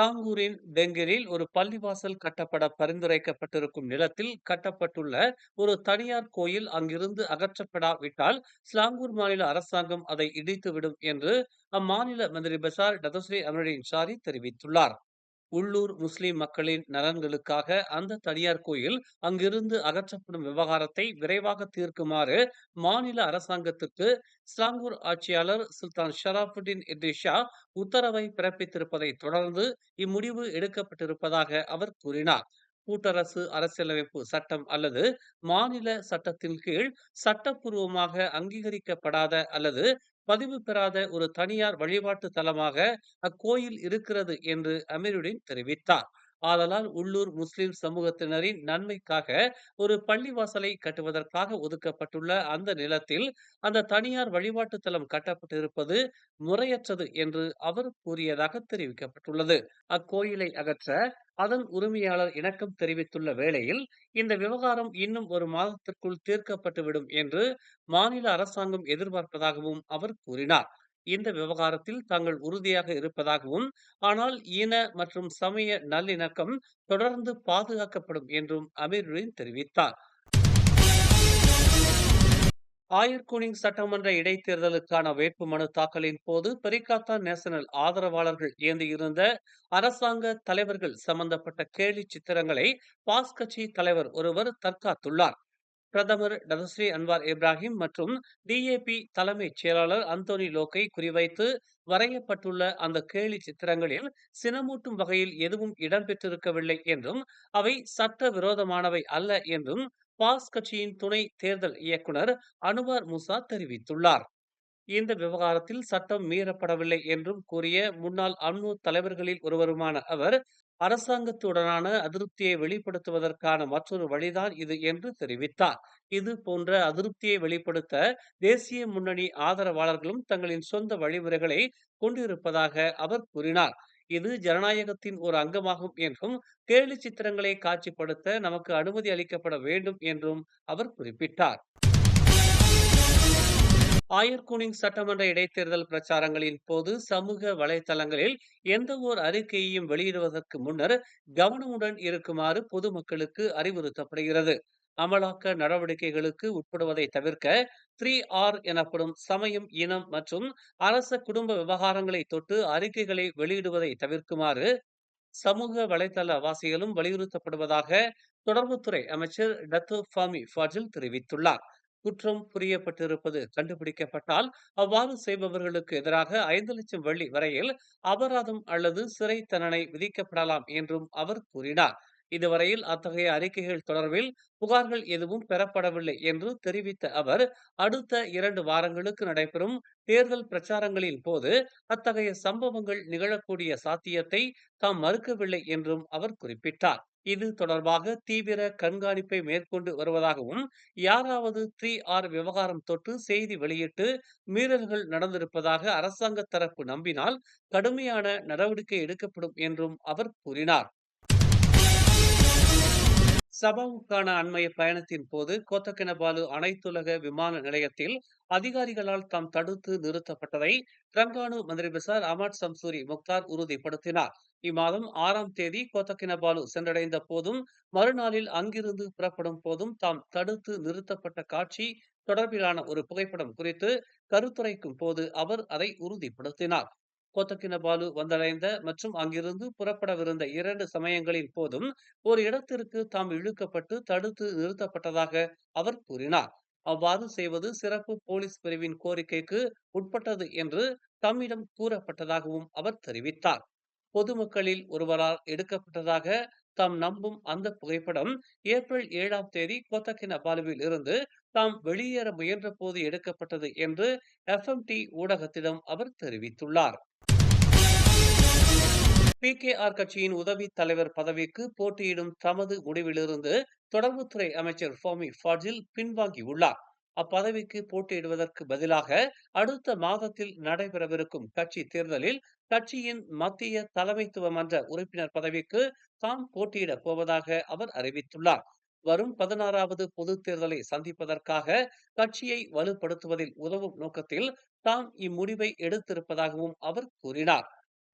சிலாங்கூரின் டெங்கிரில் ஒரு பள்ளிவாசல் கட்டப்பட பரிந்துரைக்கப்பட்டிருக்கும் நிலத்தில் கட்டப்பட்டுள்ள ஒரு தனியார் கோயில் அங்கிருந்து அகற்றப்படாவிட்டால் ஸ்லாங்கூர் மாநில அரசாங்கம் அதை இடித்துவிடும் என்று அம்மாநில மந்திரி பசார் டதஸ்ரீ அமரின் ஷாரி தெரிவித்துள்ளார். உள்ளூர் முஸ்லிம் மக்களின் நலன்களுக்காக அந்த தனியார் கோயில் அங்கிருந்து அகற்றப்படும் விவகாரத்தை விரைவாக தீர்க்குமாறு மாநில அரசாங்கத்துக்கு இஸ்லாங்கூர் ஆட்சியாளர் சுல்தான் ஷராபுddin இட்ரிஷா உத்தரவை பிறப்பித்திருப்பதை தொடர்ந்து இம்முடிவு எடுக்கப்பட்டிருப்பதாக அவர் கூறினார். கூட்டரசு அரசியலமைப்பு சட்டம் அல்லது மாநில சட்டத்தின் கீழ் சட்டப்பூர்வமாக அங்கீகரிக்கப்படாத அல்லது பதிவு பெறாத ஒரு தனியார் வழிபாட்டு தலமாக அக்கோயில் இருக்கிறது என்று அமீருடன் தெரிவித்தார். ஆதலால் உள்ளூர் முஸ்லிம் சமூகத்தினரின் நன்மைக்காக ஒரு பள்ளிவாசலை கட்டுவதற்காக ஒதுக்கப்பட்டுள்ள அந்த நிலத்தில் அந்த தனியார் வழிபாட்டு தலம் கட்டப்பட்டிருப்பது முறையற்றது என்று அவர் கூறியதாக தெரிவிக்கப்பட்டுள்ளது. அக்கோயிலை அகற்ற அதன் உரிமையாளர் இணக்கம் தெரிவித்துள்ள வேளையில் இந்த விவகாரம் இன்னும் ஒரு மாதத்திற்குள் தீர்க்கப்பட்டுவிடும் என்று மாநில அரசாங்கம் எதிர்பார்ப்பதாகவும் அவர் கூறினார். இந்த விவகாரத்தில் தாங்கள் உறுதியாக இருப்பதாகவும் ஆனால் இன மற்றும் சமய நல்லிணக்கம் தொடர்ந்து பாதுகாக்கப்படும் என்றும் அமீருடன் தெரிவித்தார். ஆயர்குனிங் சட்டமன்ற இடைத்தேர்தலுக்கான வேட்புமனு தாக்கலின் போது பெரிகாத்தா நேஷனல் ஆதரவாளர்கள் ஏந்தியிருந்த அரசாங்க தலைவர்கள் சம்பந்தப்பட்ட கேலி சித்திரங்களை பாஸ் கட்சி தலைவர் ஒருவர் தற்காத்துள்ளார். பிரதமர் டதஸ்ரீ அன்வார் இப்ராஹிம் மற்றும் டிஏபி தலைமைச் செயலாளர் அந்தோனி லோக்கை குறிவைத்து வரையப்பட்டுள்ள அந்த கேலி சித்திரங்களில் சினமூட்டும் வகையில் எதுவும் இடம்பெற்றிருக்கவில்லை என்றும் அவை சட்ட விரோதமானவை அல்ல என்றும் பாஸ் கட்சியின் துணை தேர்தல் இயக்குனர் அனுவார் முசா தெரிவித்துள்ளார். இந்த விவகாரத்தில் சட்டம் மீறப்படவில்லை என்றும் கூறிய முன்னாள் அம்னோ தலைவர்களில் ஒருவருமான அவர் அரசாங்கத்துடனான அதிருப்தியை வெளிப்படுத்துவதற்கான மற்றொரு வழிதான் இது என்று தெரிவித்தார். இது போன்ற அதிருப்தியை வெளிப்படுத்த தேசிய முன்னணி ஆதரவாளர்களும் தங்களின் சொந்த வழிமுறைகளை கொண்டிருப்பதாக அவர் கூறினார். இது ஜனநாயகத்தின் ஒரு அங்கமாகும் என்றும் கேலி சித்திரங்களை காட்சிப்படுத்த நமக்கு அனுமதி அளிக்கப்பட வேண்டும் என்றும் அவர் குறிப்பிட்டார். ஆயர்குனிங் சட்டமன்ற இடைத்தேர்தல் பிரச்சாரங்களின் போது சமூக வலைதளங்களில் எந்த ஓர் அறிக்கையையும் வெளியிடுவதற்கு முன்னர் கவனமுடன் இருக்குமாறு பொதுமக்களுக்கு அறிவுறுத்தப்படுகிறது. அமலாக்க நடவடிக்கைகளுக்கு உட்படுவதை தவிர்க்க த்ரீ ஆர் எனப்படும் சமயம் இனம் மற்றும் அரச குடும்ப விவகாரங்களை தொட்டு அறிக்கைகளை வெளியிடுவதை தவிர்க்குமாறு சமூக வலைதள வாசிகளும் வலியுறுத்தப்படுவதாக தொடர்புத்துறை அமைச்சர் டத்து ஃபாமி ஃபாஜில் தெரிவித்துள்ளார். குற்றம் புரியப்பட்டிருப்பது கண்டுபிடிக்கப்பட்டால் அவ்வாறு செய்பவர்களுக்கு எதிராக ஐந்து லட்சம் வெள்ளி வரையில் அபராதம் அல்லது சிறை தண்டனை விதிக்கப்படலாம் என்றும் அவர் கூறினார். இதுவரையில் அத்தகைய அறிக்கைகள் தொடர்பில் புகார்கள் எதுவும் பெறப்படவில்லை என்று தெரிவித்த அவர் அடுத்த இரண்டு வாரங்களுக்கு நடைபெறும் தேர்தல் பிரச்சாரங்களின் போது அத்தகைய சம்பவங்கள் நிகழக்கூடிய சாத்தியத்தை தாம் மறுக்கவில்லை என்றும் அவர் குறிப்பிட்டார். இது தொடர்பாக தீவிர கண்காணிப்பை மேற்கொண்டு வருவதாகவும் யாராவது த்ரீ ஆர் விவகாரம் தொட்டு செய்தி வெளியிட்டு மீறல்கள் நடந்திருப்பதாக அரசாங்க தரப்பு நம்பினால் கடுமையான நடவடிக்கை எடுக்கப்படும் என்றும் அவர் கூறினார். சபாவுக்கான அண்மைய பயணத்தின் போது கோத்தக்கினபாலு அனைத்துலக விமான நிலையத்தில் அதிகாரிகளால் தாம் தடுத்து நிறுத்தப்பட்டதை ரங்கானு மந்திரி பிசார் அமர் சம்சூரி முக்தார் உறுதிப்படுத்தினார். இம்மாதம் ஆறாம் தேதி கோத்தக்கினபாலு சென்றடைந்த போதும் மறுநாளில் அங்கிருந்து புறப்படும் போதும் தாம் தடுத்து நிறுத்தப்பட்ட காட்சி தொடர்பிலான ஒரு புகைப்படம் குறித்து கருத்துரைக்கும் போது அவர் அதை உறுதிப்படுத்தினார். கோத்தக்கினபாலு வந்தடைந்த மற்றும் அங்கிருந்து புறப்படவிருந்த இரண்டு சமயங்களின் போதும் ஒரு இடத்திற்கு தாம் இழுக்கப்பட்டு தடுத்து நிறுத்தப்பட்டதாக அவர் கூறினார். அவ்வாறு செய்வது சிறப்பு போலீஸ் பிரிவின் கோரிக்கைக்கு உட்பட்டது என்று தம்மிடம் கூறப்பட்டதாகவும் அவர் தெரிவித்தார். பொதுமக்களில் ஒருவரால் எடுக்கப்பட்டதாக தாம் நம்பும் அந்த புகைப்படம் ஏப்ரல் ஏழாம் தேதி கோத்தக்கினபாலுவில் இருந்து தாம் வெளியேற முயன்ற போது எடுக்கப்பட்டது என்று எஃப்எம்டி ஊடகத்திடம் அவர் தெரிவித்துள்ளார். பி கே ஆர் கட்சியின் உதவி தலைவர் பதவிக்கு போட்டியிடும் தமது முடிவிலிருந்து தொடர்புத்துறை அமைச்சர் ஃபோமி ஃபாஜில் பின்வாங்கியுள்ளார். அப்பதவிக்கு போட்டியிடுவதற்கு பதிலாக அடுத்த மாதத்தில் நடைபெறவிருக்கும் கட்சி தேர்தலில் கட்சியின் மத்திய தலைமைத்துவ மன்ற உறுப்பினர் பதவிக்கு தாம் போட்டியிடப் போவதாக அவர் அறிவித்துள்ளார். வரும் பதினாறாவது பொது தேர்தலை சந்திப்பதற்காக கட்சியை வலுப்படுத்துவதில் உதவும் நோக்கத்தில் தாம் இம்முடிவை எடுத்திருப்பதாகவும் அவர் கூறினார்.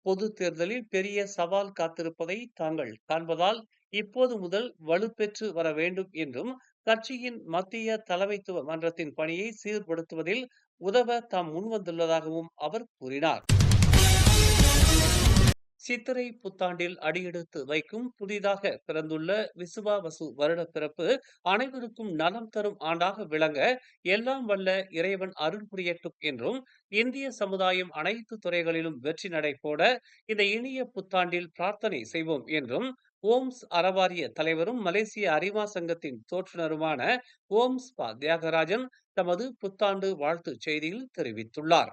பொது தேர்தலில் பெரிய சவால் காத்திருப்பதை தாங்கள் காண்பதால் இப்போது முதல் வலுப்பெற்று வர வேண்டும் என்றும் கட்சியின் மத்திய தலைமைத்துவ மன்றத்தின் பணியை சீர்படுத்துவதில் உதவ தாம் முன்வந்துள்ளதாகவும் அவர் கூறினார். சித்திரை புத்தாண்டில் அடியெடுத்து வைக்கும் புதிதாக பிறந்துள்ள விசுவாவசு வருட பிறப்பு அனைவருக்கும் நலம் தரும் ஆண்டாக விளங்க எல்லாம் வல்ல இறைவன் அருள் புரியட்டும் என்றும் இந்திய சமுதாயம் அனைத்து துறைகளிலும் வெற்றி நடை போட இந்த இனிய புத்தாண்டில் பிரார்த்தனை செய்வோம் என்றும் ஓம்ஸ் அறவாரிய தலைவரும் மலேசிய அறிவா சங்கத்தின் தோற்றுநருமான ஓம்ஸ் பா தியாகராஜன் தமது புத்தாண்டு வாழ்த்து செய்தியில் தெரிவித்துள்ளார்.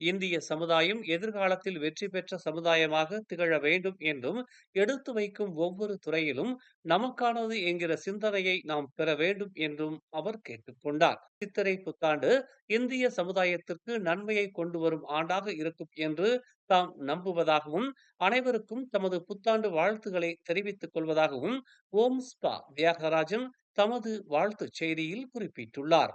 இந்திய சமுதாயம் எதிர்காலத்தில் வெற்றி பெற்ற சமுதாயமாக திகழ வேண்டும் என்றும் எடுத்து வைக்கும் ஒவ்வொரு துறையிலும் நமக்கானது என்கிற சிந்தனையை நாம் பெற வேண்டும் என்றும் அவர் கேட்டுக்கொண்டார் சித்திரை புத்தாண்டு இந்திய சமுதாயத்திற்கு நன்மையை கொண்டு வரும் ஆண்டாக இருக்கும் என்று தாம் நம்புவதாகவும் அனைவருக்கும் தமது புத்தாண்டு வாழ்த்துக்களை தெரிவித்துக் கொள்வதாகவும் ஓம் ஸ்பா தியாகராஜன் தமது வாழ்த்துச் செய்தியில் குறிப்பிட்டுள்ளார்.